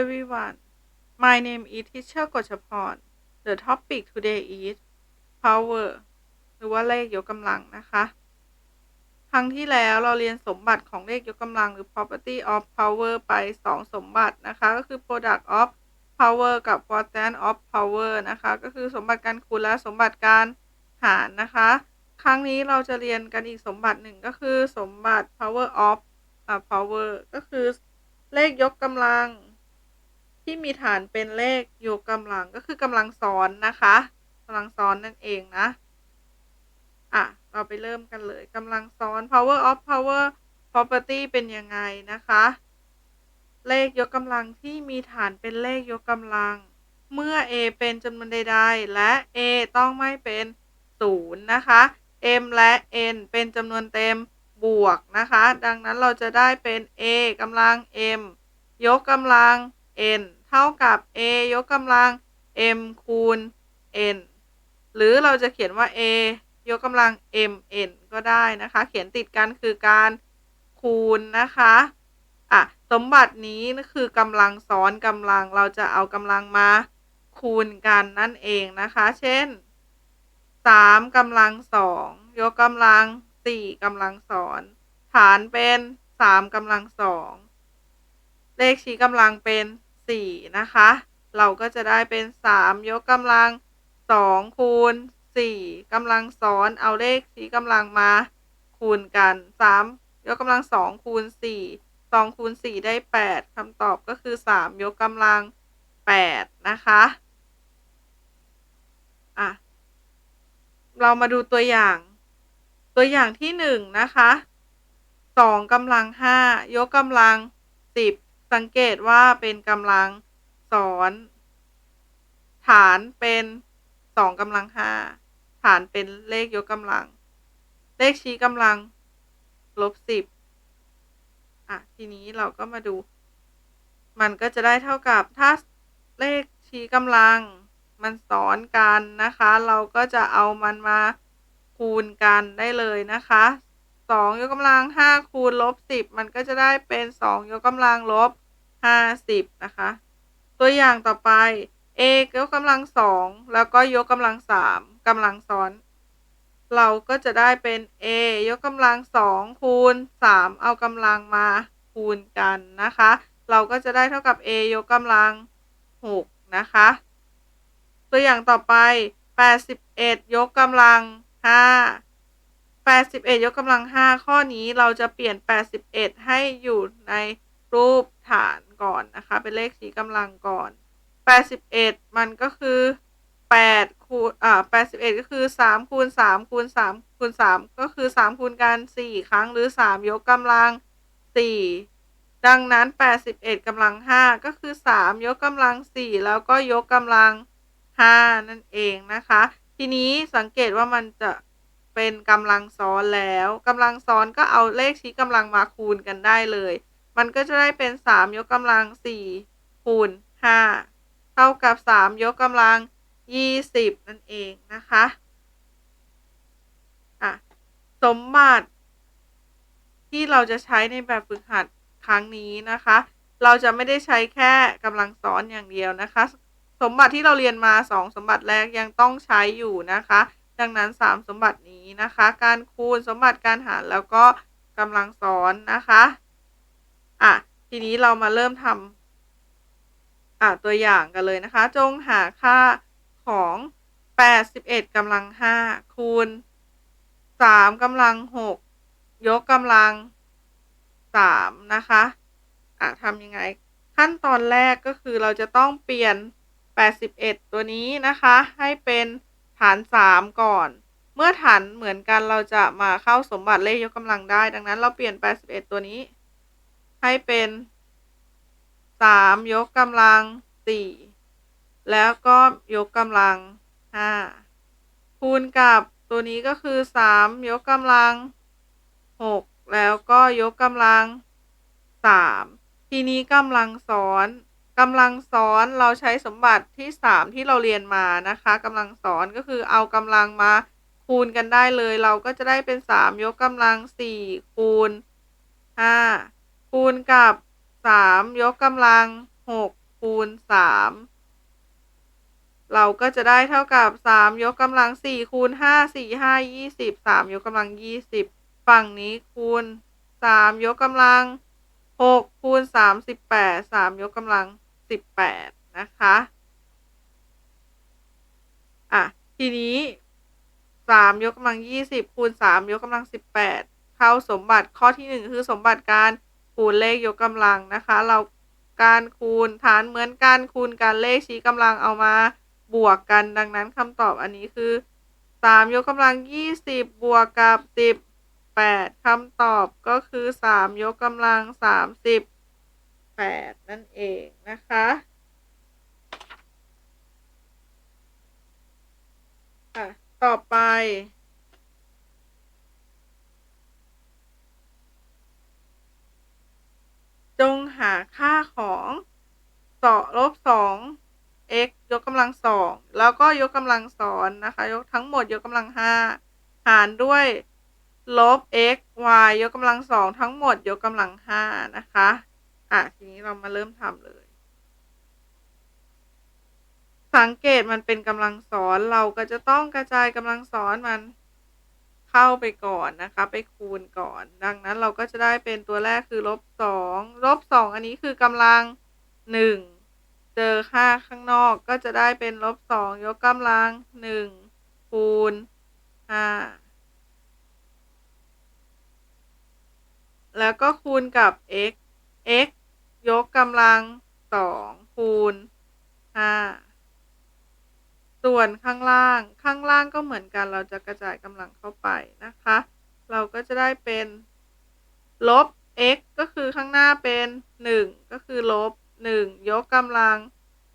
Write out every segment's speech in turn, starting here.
everyone. My name is Teacher กฎชพร The topic today is power หรือว่าเลขยกกำลังนะคะ ครั้งที่แล้วเราเรียนสมบัติของเลขยกกำลังหรือ property of power ไป 2 สมบัตินะคะ ก็คือ product of power กับ quotient of power นะคะ ก็คือสมบัติการคูณและสมบัติการหารนะคะ ครั้งนี้เราจะเรียนกันอีกสมบัติหนึ่งก็คือสมบัติ power of อ่า power ก็คือเลขยกกำลัง ที่มีฐานเป็นเลขยกกำลังก็คือกำลังซ้อนนะคะกำลังซ้อนนั่นเองนะ อะ เราไปเริ่มกันเลยกำลังซ้อน power of power property เป็นยังไงนะคะ เลขยกกำลังที่มีฐานเป็นเลขยกกำลัง เมื่อ a เป็นจำนวนใดๆ และ a ต้องไม่เป็นศูนย์นะคะ m และ n เป็นจำนวนเต็มบวกนะคะ ดังนั้นเราจะได้เป็น a กำลัง m ยกกำลัง n เท่ากับ a ยกกำลัง m คูณ n หรือเราจะเขียนว่า a ยกกำลัง m n ก็ได้นะคะ เขียนติดกันคือการคูณนะคะอะสมบัตินี้คือกำลังซ้อนกำลังเราจะเอากำลังมาคูณกันนั่นเองนะคะ เช่น3กำลังสองยกกำลัง4กำลังสอนฐานเป็น3กำลังสองเลขชี้กำลังเป็น 4 นะคะ เราก็จะได้เป็น 3 ยกกำลัง 2 คูณ 4กำลังซ้อนเอาเลขชี้กำลังมา คูณกัน 3 ยกกำลัง 2 คูณ 4 2คูณ4ได้ 8คำตอบก็คือ 3 ยกกำลัง 8 นะคะอะเรามาดูตัวอย่าง ตัวอย่างที่หนึ่งนะคะสองกำลังห้ายกกำลังสิบ สังเกตว่าเป็นกำลังสอน ฐานเป็นสองกำลังห้าฐานเป็นเลขยกกำลัง เลขชี้กำลังลบสิบอะ ทีนี้เราก็มาดู มันก็จะได้เท่ากับถ้าเลขชี้กำลัง มันซ้อนกันนะคะ เราก็จะเอามันมาคูณกันได้เลยนะคะ สองยกกำลังห้าคูณลบสิบมันก็จะได้เป็นสองยกกำลังลบห้าสิบนะคะ ตัวอย่างต่อไป a ยกกำลังสองแล้วก็ยกกำลังสามกำลังซ้อน เราก็จะได้เป็น a ยกกำลังสองคูณสามเอากำลังมาคูณกันนะคะ เราก็จะได้เท่ากับ a ยกกำลังหกนะคะ ตัวอย่างต่อไป 81 ยกกำลัง 5 81 ยกกำลัง 5 ข้อนี้เราจะเปลี่ยน 81 ให้อยู่ในรูปฐานก่อนนะคะ เป็นเลขสีกำลังก่อน 81 มันก็คือ8คูณอ่า81 ก็คือ 3 คูณ 3 คูณ 3 คูณ 3 ก็คือ 3 คูณกัน 4 ครั้งหรือ 3 ยกกำลัง 4 ดังนั้น 81กำลัง 5 ก็คือ 3 ยกกำลัง 4 แล้วก็ยกกำลัง 5 นั่นเองนะคะ ทีนี้สังเกตว่ามันจะ เป็นกำลังซ้อนแล้วกำลังซ้อนก็เอาเลขชี้กำลังมาคูณกันได้เลย มันก็จะได้เป็น3ยกกำลัง4คูณ5เท่ากับ3ยกกำลัง20นั่นเองนะคะอะสมบัติ ที่เราจะใช้ในแบบฝึกหัดครั้งนี้นะคะ เราจะไม่ได้ใช้แค่กำลังซ้อนอย่างเดียวนะคะ สมบัติที่เราเรียนมาสองสมบัติแรกยังต้องใช้อยู่นะคะ ดังนั้นสามสมบัตินี้นะคะ การคูณสมบัติการหารแล้วก็กำลังสอนนะคะอะทีนี้เรามาเริ่มทำอะตัวอย่างกันเลยนะคะ จงหาค่าของ 81กำลัง 5 คูณ 3กำลัง 6 ยกกำลัง 3 นะคะอะทำยังไง ขั้นตอนแรกก็คือเราจะต้องเปลี่ยน 81 ตัวนี้นะคะ ให้เป็น ฐาน 3 ก่อน เมื่อฐานเหมือนกันเราจะมาเข้าสมบัติเลขยกกำลังได้ ดังนั้นเราเปลี่ยน 81 ตัวนี้ ให้เป็น 3 ยกกำลัง 4 แล้วก็ยกกำลัง 5 คูณกับตัวนี้ก็คือ 3 ยกกำลัง 6 แล้วก็ยกกำลัง 3 ทีนี้กำลังซ้อน กำลังซ้อนเราใช้สมบัติที่ 3 ที่เราเรียนมานะคะกำลังซ้อนก็คือเอากำลังมาคูณกันได้เลย เราก็จะได้เป็น 3 ยกกำลัง 4 คูณ 5 คูณกับ 3 ยกกำลัง 6 คูณสามเราก็จะได้เท่ากับสามยกกำลังสี่คูณห้าสี่ห้ายี่สิบสามยกกำลังยี่สิบฝั่งนี้คูณสามยกกำลังหกคูณสามสิบแปดสามยกกำลัง สิบแปดนะคะ อะ ทีนี้สามยกกำลังยี่สิบคูณสามยกกำลังสิบแปดเข้าสมบัติข้อที่หนึ่งคือสมบัติการคูณเลขยกกำลังนะคะ เราการคูณฐานเหมือนการคูณการเลขชี้กำลังเอามาบวกกันดังนั้นคำตอบอันนี้คือสามยกกำลังยี่สิบบวกกับสิบแปดคำตอบก็คือสามยกกำลังสามสิบ แปดนั่นเองนะคะ ค่ะ ต่อไป จงหาค่าของสอลบสอง x ยกกำลังสอง แล้วก็ยกกำลังสอนนะคะ ยกทั้งหมดยกกำลังห้าหารด้วยลบ x y ยกกำลังสองทั้งหมดยกกำลังห้านะคะ อะทีนี้เรามาเริ่มทำเลย สังเกตมันเป็นกำลังสอนเราก็จะต้องกระจายกำลังสอนมันเข้าไปก่อนนะคะ ไปคูณก่อน ดังนั้นเราก็จะได้เป็นตัวแรกคือลบสองลบสองอันนี้คือกำลังหนึ่งเจอค่าข้างนอกก็จะได้เป็นลบสองยกกำลังหนึ่งคูณห้าแล้วก็คูณกับ x x ยกกำลังสองคูณห้าส่วนข้างล่างข้างล่างก็เหมือนกันเราจะกระจายกำลังเข้าไปนะคะ เราก็จะได้เป็นลบ x ก็คือข้างหน้าเป็นหนึ่งก็คือลบหนึ่งยกกำลัง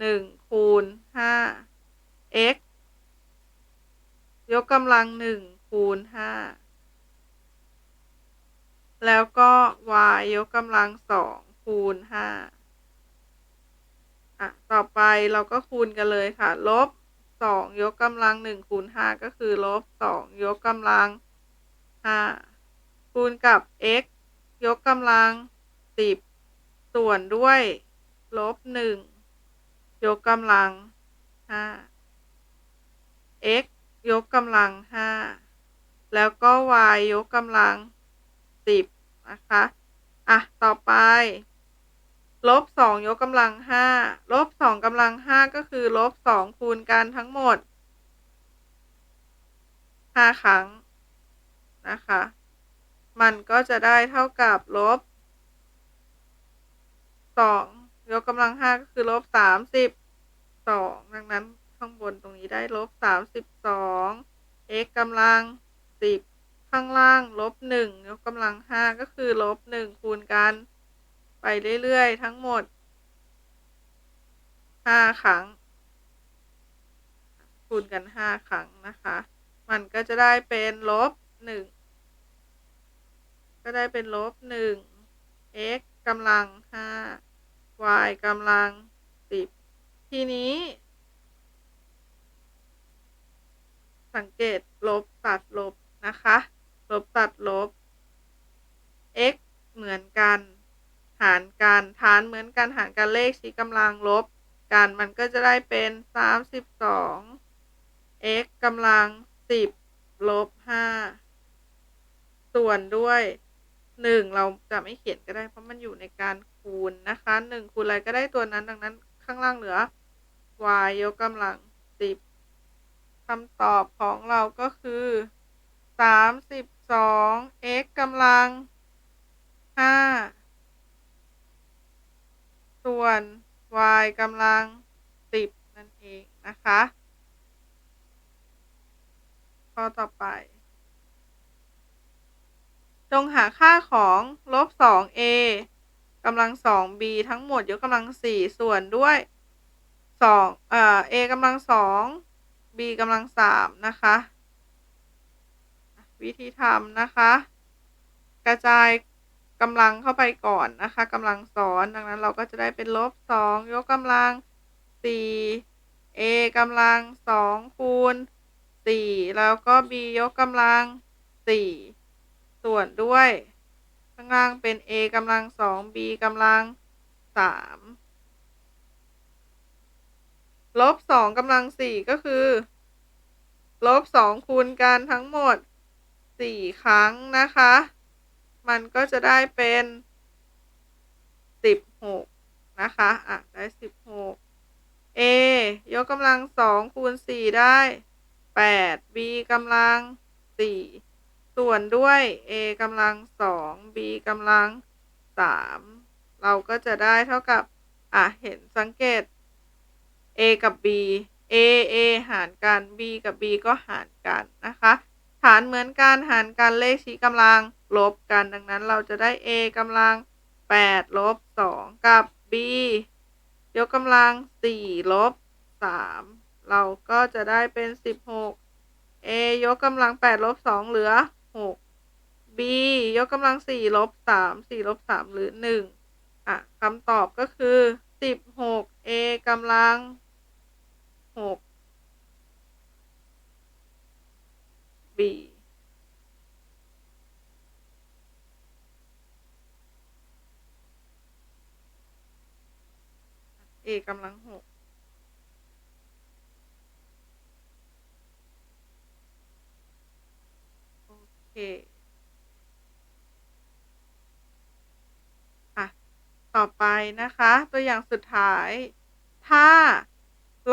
หนึ่งคูณห้า x ยกกำลังหนึ่งคูณห้าแล้วก็ y ยกกำลังสอง คูณห้าอะ ต่อไปเราก็คูณกันเลยค่ะ ลบสองยกกำลังหนึ่งคูณห้าก็คือลบสองยกกำลังห้าคูณกับ x ยกกำลังสิบส่วนด้วยลบหนึ่งยกกำลังห้า x ยกกำลังห้าแล้วก็ y ยกกำลังสิบนะคะ อะ ต่อไป ลบสองยกกำลังห้าลบสองกำลังห้าก็คือลบสองคูณกันทั้งหมดห้าครั้งนะคะ มันก็จะได้เท่ากับลบสองยกกำลังห้าก็คือลบสามสิบสองดังนั้นข้างบนตรงนี้ได้ลบสามสิบสอง x กำลังสิบข้างล่างลบหนึ่งยกกำลังห้าก็คือลบหนึ่งคูณกัน ไปเรื่อยๆ ทั้งหมดห้าครั้ง คูณกันห้าครั้งนะคะ มันก็จะได้เป็นลบหนึ่งก็ได้เป็นลบหนึ่ง x กำลังห้า y กำลังสิบทีนี้ สังเกตลบตัดลบนะคะ ลบตัดลบ x เหมือนกัน หารกันฐานเหมือนกันหารกันเลขชี้กำลังลบกันมันก็จะได้เป็นสามสิบสอง x กำลังสิบลบห้าส่วนด้วยหนึ่งเราจะไม่เขียนก็ได้เพราะมันอยู่ในการคูณนะคะหนึ่งคูณอะไรก็ได้ตัวนั้นดังนั้นข้างล่างเหลือ y ยกกำลังสิบคำตอบของเราก็คือสามสิบสอง x กำลังห้า ส่วน y กำลังสิบนั่นเองนะคะ ข้อต่อไป จงหาค่าของลบสอง a กำลังสอง b ทั้งหมดยกกำลังสี่ส่วนด้วยสองเอ่อ a กำลังสอง b กำลังสามนะคะ วิธีทำนะคะ กระจาย กำลังเข้าไปก่อนนะคะกำลังสอนดังนั้นเราก็จะได้เป็นลบสองยกกำลังสี่ a กำลังสองคูณสี่แล้วก็ b ยกกำลังสี่ส่วนด้วยข้างล่างเป็น a กำลังสอง b กำลังสามลบสองกำลังสี่ก็คือลบสองคูณกันทั้งหมดสี่ครั้งนะคะ มันก็จะได้เป็นสิบหกนะคะ อะ ได้สิบหก a ยกกำลังสองคูณสี่ได้แปด b กำลังสี่ส่วนด้วย a กำลังสอง b กำลังสามเราก็จะได้เท่ากับ อะ เห็นสังเกต a กับ b a a หารกัน b กับ b ก็หารกันนะคะฐานเหมือนกัน หารกันเลขชี้กำลัง ลบกันดังนั้นเราจะได้ a กำลัง8ลบ2กับ b ยกกำลัง4ลบ3เราก็จะได้เป็น 16 a ยกกำลัง8ลบ2เหลือ 6 b ยกกำลัง4ลบ3 4ลบ3หรือ 1 อะคำตอบก็คือ 16 a กำลัง 6 b a กำลังหกโอเคอะต่อไปนะคะ ตัวอย่างสุดท้าย ถ้า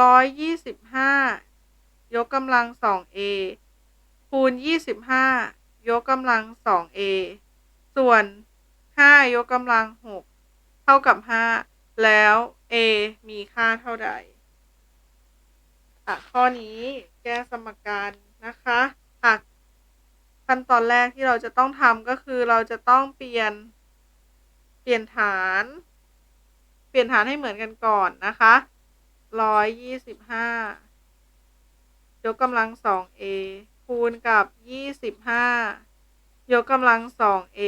ร้อยยี่สิบห้ายกกำลังสอง a คูณยี่สิบห้ายกกำลังสอง a ส่วนห้ายกกำลังหกเท่ากับห้า แล้ว a มีค่าเท่าใดอะข้อนี้แก้สมการนะคะอะขั้นตอนแรกที่เราจะต้องทำก็คือเราจะต้องเปลี่ยน เปลี่ยนฐาน เปลี่ยนฐานให้เหมือนกันก่อนนะคะร้อยยี่สิบห้ายกกำลังสอง a คูณกับยี่สิบห้ายกกำลังสอง a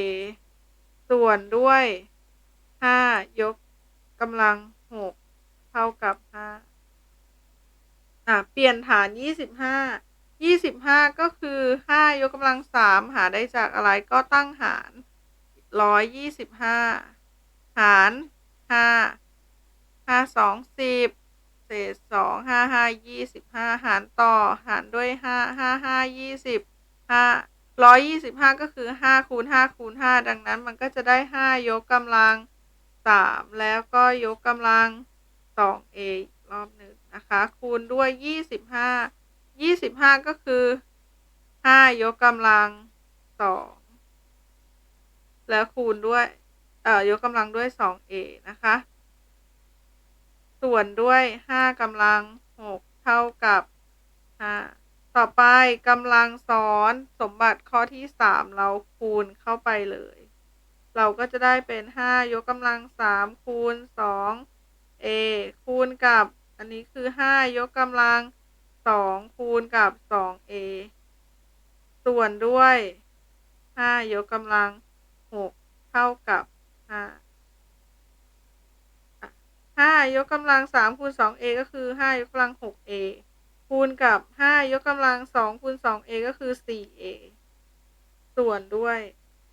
ส่วนด้วยห้ายก กำลังหกเท่ากับห้าอะเปลี่ยนฐานยี่สิบห้ายี่สิบห้าก็คือห้ายกกำลังสามหาได้จากอะไรก็ตั้งหารร้อยยี่สิบห้าหารห้าห้าสองสิบเศษสองห้าห้ายี่สิบห้าหารต่อหารด้วยห้าห้าห้ายี่สิบห้าร้อยยี่สิบห้าก็คือห้าคูณห้าคูณห้าดังนั้นมันก็จะได้ห้ายกกำลัง สามแล้วก็ยกกำลังสองเอรอบหนึ่งนะคะ คูณด้วยยี่สิบห้ายี่สิบห้าก็คือห้ายกกำลังสองแล้วคูณด้วย เอ่อยกกำลังด้วยสองเอนะคะ ส่วนด้วยห้ากำลังหกเท่ากับห้าต่อไปกำลังซ้อนสมบัติข้อที่สามเราคูณเข้าไปเลย เราก็จะได้เป็นห้ายกกำลังสามคูณสอง a คูณกับ อันนี้คือห้ายกกำลังสองคูณกับสอง a ส่วนด้วยห้ายกกำลังหกเท่ากับห้าห้ายกกำลังสามคูณสอง a ก็คือห้ายกกำลังหก a คูณกับห้ายกกำลังสองคูณสอง a ก็คือสี่ a ส่วนด้วย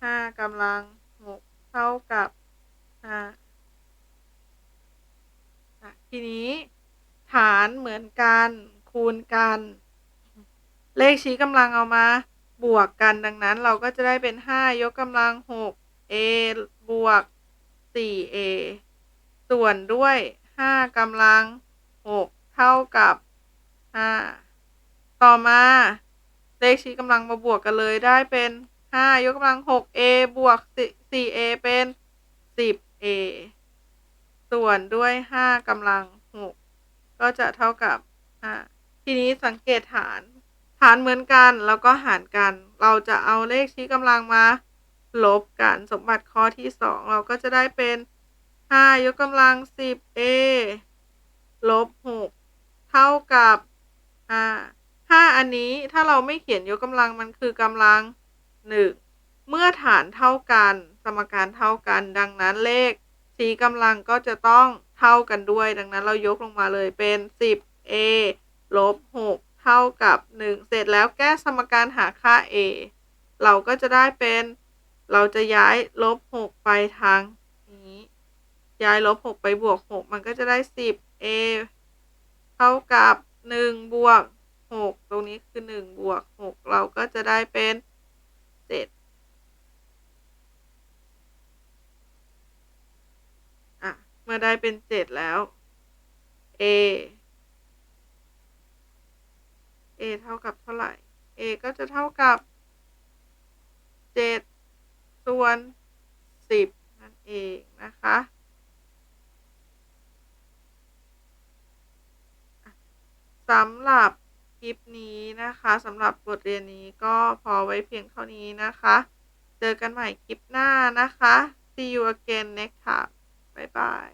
ห้ากำลัง เท่ากับห้าทีนี้ฐานเหมือนกัน คูณกัน เลขชี้กำลังเอามา บวกกันดังนั้นเราก็จะได้เป็นห้ายกกำลังหก a บวกสี่ a ส่วนด้วยห้ากำลังหกเท่ากับห้าต่อมา เลขชี้กำลังมาบวกกันเลยได้เป็นห้ายกกำลังหก a บวก สี่ a เป็นสิบ a ส่วนด้วยห้ากำลังหกก็จะเท่ากับห้าทีนี้สังเกตฐาน ฐานเหมือนกันแล้วก็หารกัน เราจะเอาเลขชี้กำลังมา ลบกันสมบัติข้อที่สองเราก็จะได้เป็นห้ายกกำลังสิบ a ลบหกเท่ากับห้าห้าอันนี้ถ้าเราไม่เขียนยกกำลังมันคือกำลังหนึ่ง เมื่อฐานเท่ากัน สมการเท่ากัน ดังนั้นเลขชี้กำลังก็จะต้องเท่ากันด้วย ดังนั้นเรายกลงมาเลยเป็น 10a ลบ6เท่ากับ 1 เสร็จแล้วแก้สมการหาค่า a เราก็จะได้เป็น เราจะย้ายลบ 6 ไปทางนี้ ย้ายลบ 6 ไปบวก 6 มันก็จะได้ 10a เท่ากับ 1 บวก 6 ตรงนี้คือ 1 บวก 6 เราก็จะได้เป็น 7อะเมื่อได้เป็น7แล้ว a a เท่ากับเท่าไหร่ a ก็จะเท่ากับ7ส่วน10นั่นเองนะคะสำหรับคลิปนี้นะคะสำหรับบทเรียนนี้ก็พอไว้เพียงเท่านี้นะคะ เจอกันใหม่คลิปหน้านะคะ see you again next time บ๊ายบาย